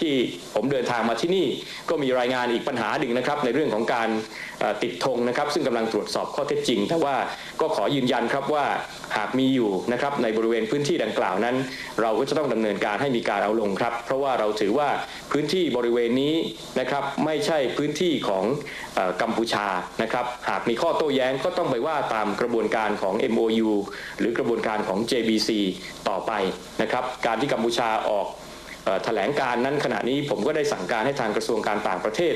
ที่ผมเดินทางมาที่นี่ก็มีรายงานอีกปัญหาหนึ่งนะครับ ในเรื่องของการติดธงนะครับ ซึ่งกำลังตรวจสอบข้อเท็จจริง แต่ว่าก็ขอยืนยันครับว่าหากมีอยู่นะครับในบริเวณพื้นที่ดังกล่าวนั้น เราก็จะต้องดำเนินการให้มีการเอาลงครับ เพราะว่าเราถือว่าพื้นที่บริเวณนี้นะครับไม่ใช่พื้นที่ของอกัมพูชานะครับหากมีข้อโต้แย้งก็ต้องไปว่าตามกระบวนการของ MOU หรือกระบวนการของ JBC ต่อไปนะครับการที่กัมพูชาออก แถลงการนั้นขณะนี้ผมก็ได้สั่งการให้ทางกระทรวงการต่างประเทศ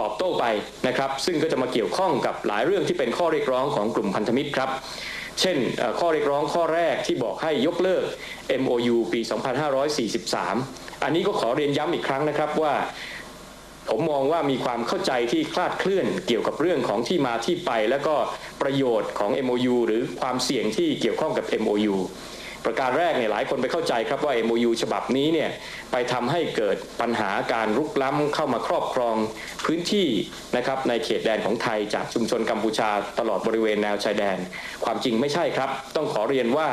ตอบโต้ไปนะครับซึ่งก็จะมาเกี่ยวข้องกับหลายเรื่องที่เป็นข้อเรียกร้องของกลุ่มพันธมิตรครับเช่นข้อเรียกร้องข้อแรกที่บอกให้ยกเลิก MOU ปี 2543 อันนี้ก็ขอเรียนย้ำอีกครั้งนะครับว่าผมมองว่ามีความเข้าใจที่คลาดเคลื่อนเกี่ยวกับเรื่องของที่มาที่ไป และก็ประโยชน์ของ MOU หรือความเสี่ยงที่เกี่ยวข้องกับ MOU ประการแรกเนี่ยหลายคนไปเข้าใจครับว่า MOU ฉบับนี้เนี่ยไปทำให้เกิดปัญหาการรุกล้ำเข้ามาครอบครองพื้นที่นะครับในเขตแดนของไทยจากชุมชนกัมพูชาตลอดบริเวณแนวชายแดน ความจริงไม่ใช่ครับ ต้องขอเรียนว่า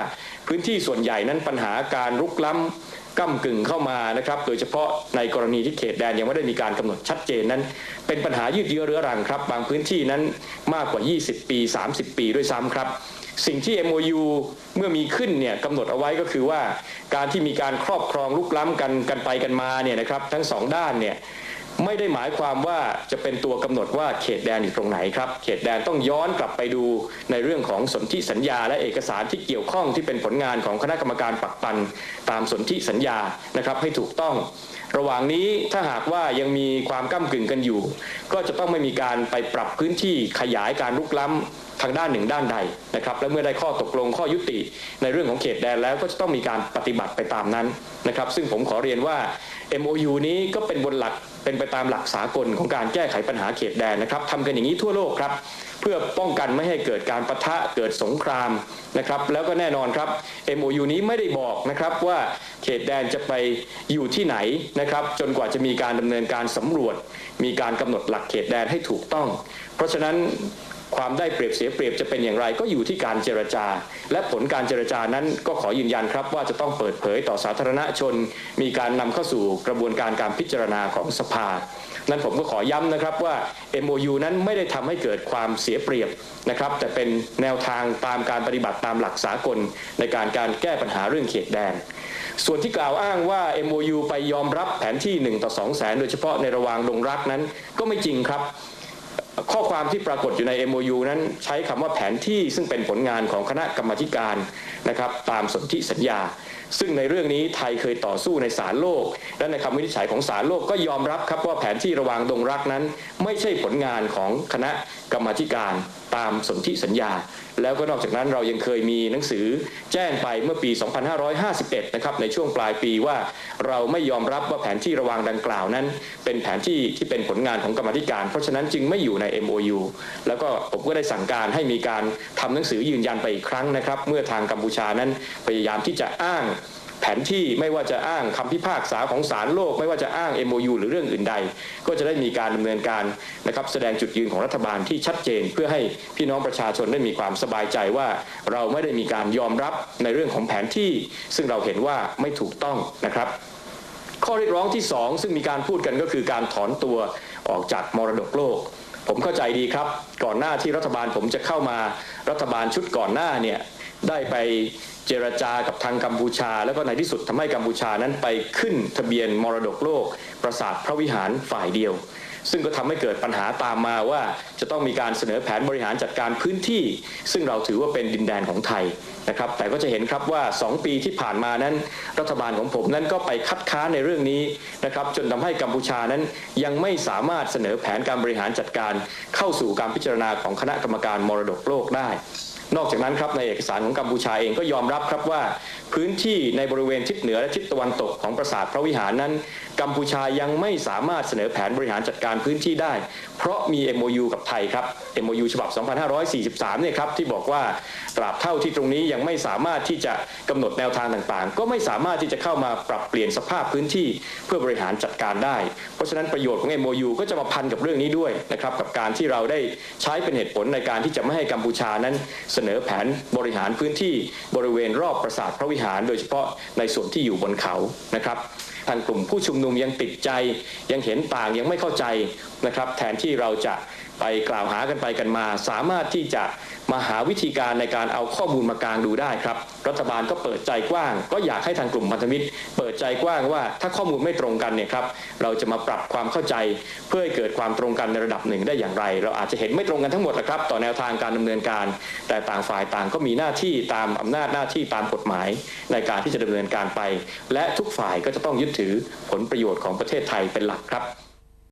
พื้นที่ส่วนใหญ่นั้นปัญหาการรุกล้ำก้ากึ่งเข้ามานะครับโดยเฉพาะในกรณีที่เขตแดนยังไม่ได้มีการกำหนดชัดเจนนั้น เป็นปัญหายืดเยื้อเรื้อรังครับ บางพื้นที่นั้นมากกว่า 20 ปี 30 ปีด้วยซ้ำครับ สิ่งที่ MOU เมื่อมีขึ้นเนี่ยกำหนดเอาไว้ก็คือว่า การที่มีการครอบครองลุกล้ำกันกันไปกันมาเนี่ยนะครับทั้งสองด้านเนี่ย ไม่ได้หมายความว่าจะเป็นตัวกำหนดว่าเขตแดนอยู่ตรงไหนครับ เขตแดนต้องย้อนกลับไปดูในเรื่องของสนธิสัญญา และเอกสารที่เกี่ยวข้องที่เป็นผลงานของคณะกรรมการปักปันตามสนธิสัญญานะครับให้ถูกต้อง ระหว่างนี้ถ้าหากว่ายังมีความก้ากึ่งกันอยู่ ก็จะต้องไม่มีการไปปรับพื้นที่ขยายการลุกล้ำทางด้านหนึ่งด้านใดนะครับและเมื่อได้ข้อตกลงข้อยุติ ในเรื่องของเขตแดนแล้วก็จะต้องมีการปฏิบัติไปตามนั้นนะครับซึ่งผมขอเรียนว่า MOU นี้ก็เป็นบนหลักเป็นไปตามหลักสากลของการแก้ไขปัญหาเขตแดนนะครับทำกันอย่างนี้ทั่วโลกครับ เพื่อป้องกันไม่ให้เกิดการปะทะเกิดสงครามนะครับ แล้วก็แน่นอนครับ MOU นี้ไม่ได้บอกนะครับว่าเขตแดนจะไปอยู่ที่ไหนนะครับ จนกว่าจะมีการดำเนินการสำรวจ มีการกำหนดหลักเขตแดนให้ถูกต้อง เพราะฉะนั้น ความได้เปรียบเสียเปรียบจะเป็นอย่างไรก็อยู่ที่การเจรจา และผลการเจรจานั้นก็ขอยืนยันครับว่าจะต้องเปิดเผยต่อสาธารณชน มีการนำเข้าสู่กระบวนการการพิจารณาของสภา นั้นผมก็ขอย้ำนะครับว่า MOU นั้นไม่ได้ทำให้เกิดความเสียเปรียบนะครับ แต่เป็นแนวทางตามการปฏิบัติตามหลักสากลในการการแก้ปัญหาเรื่องเขตแดน ส่วนที่กล่าวอ้างว่า MOU ไปยอมรับแผนที่1ต่อ2แสนโดยเฉพาะในระหว่างดงรักนั้นก็ไม่จริงครับ ข้อความที่ปรากฏอยู่ใน MOU นั้นใช้คำว่าแผนที่ซึ่งเป็นผลงานของคณะกรรมธิการนะครับตามสนธิสัญญา ซึ่งในเรื่องนี้ไทยเคยต่อสู้ในศาลโลก และในคำวินิจฉัยของศาลโลกก็ยอมรับครับว่าแผนที่ระวางดงรักนั้น ไม่ใช่ผลงานของคณะกรรมธิการตามสนธิสัญญา แล้วก็นอกจากนั้นเรายังเคยมีหนังสือแจ้งไปเมื่อปี 2551 นะครับในช่วงปลายปีว่าเราไม่ยอมรับว่าแผนที่ระวางดังกล่าวนั้น เป็นแผนที่ที่เป็นผลงานของกรรมธิการ เพราะฉะนั้นจึงไม่อยู่ใน MOU แล้วก็ผมก็ได้สั่งการให้มีการทำหนังสือยืนยันไปอีกครั้งนะครับ เมื่อทางกัมพูชานั้นพยายามที่จะอ้าง แผนที่ไม่ว่าจะอ้างคำพิพากษาของศาลโลก ไม่ว่าจะอ้าง MOU หรือเรื่องอื่นใด ก็จะได้มีการดำเนินการนะครับแสดงจุดยืนของรัฐบาลที่ชัดเจน เพื่อให้พี่น้องประชาชนได้มีความสบายใจว่า เราไม่ได้มีการยอมรับในเรื่องของแผนที่ ซึ่งเราเห็นว่าไม่ถูกต้องนะครับข้อเรียกร้องที่ 2 ซึ่งมีการพูดกันก็คือการถอนตัวออกจากมรดกโลก ผมเข้าใจดีครับ ก่อนหน้าที่รัฐบาลผมจะเข้ามารัฐบาลชุดก่อนหน้าเนี่ยได้ไป เจรจากับทางกัมพูชา แล้วก็ในที่สุดทำให้กัมพูชานั้นไปขึ้นทะเบียนมรดกโลก ปราสาทพระวิหารฝ่ายเดียว ซึ่งก็ทำให้เกิดปัญหาตามมาว่าจะต้องมีการเสนอแผนบริหารจัดการพื้นที่ ซึ่งเราถือว่าเป็นดินแดนของไทยนะครับแต่ก็จะเห็นครับว่า 2 ปีที่ผ่านมานั้น รัฐบาลของผมนั้นก็ไปคัดค้านในเรื่องนี้นะครับจนทำให้กัมพูชานั้นยังไม่สามารถเสนอแผนการบริหารจัดการ เข้าสู่การพิจารณาของคณะกรรมการมรดกโลกได้ นอกจากนั้นครับในเอกสารของกัมพูชาเองก็ยอมรับครับว่า พื้นที่ในบริเวณทิศเหนือและทิศตะวันตกของปราสาทพระวิหารนั้น กัมพูชายังไม่สามารถเสนอแผนบริหารจัดการพื้นที่ได้ เพราะมี MOU กับไทยครับ MOU ฉบับ 2543 เนี่ยครับที่บอกว่าตราบเท่าที่ตรงนี้ยังไม่สามารถที่จะกำหนดแนวทางต่างๆ ก็ไม่สามารถที่จะเข้ามาปรับเปลี่ยนสภาพพื้นที่เพื่อบริหารจัดการได้ เพราะฉะนั้นประโยชน์ของ MOU ก็จะมาพันกับเรื่องนี้ด้วยนะครับกับการที่เราได้ใช้เป็นเหตุผลในการที่จะไม่ให้กัมพูชานั้นเสนอแผนบริหารพื้นที่บริเวณรอบปราสาทพระวิหาร โดยเฉพาะในส่วนที่อยู่บนเขานะครับ ทางกลุ่มผู้ชุมนุมยังติดใจยังเห็นต่างยังไม่เข้าใจนะครับ แทนที่เราจะ ไปกล่าวหากันไปกันมา สามารถที่จะมาหาวิธีการในการเอาข้อมูลมากลางดูได้ครับ รัฐบาลก็เปิดใจกว้าง ก็อยากให้ทางกลุ่มพันธมิตร เปิดใจกว้างว่าถ้าข้อมูลไม่ตรงกันเนี่ยครับเราจะมาปรับความเข้าใจ เพื่อให้เกิดความตรงกันในระดับหนึ่งได้อย่างไร เราอาจจะเห็นไม่ตรงกันทั้งหมดแหละครับ ต่อแนวทางการดำเนินการ แต่ต่างฝ่ายต่างก็มีหน้าที่ตามอำนาจหน้าที่ตามกฎหมาย ในการที่จะดำเนินการไป และทุกฝ่ายก็จะต้องยึดถือผลประโยชน์ของประเทศไทยเป็นหลักครับ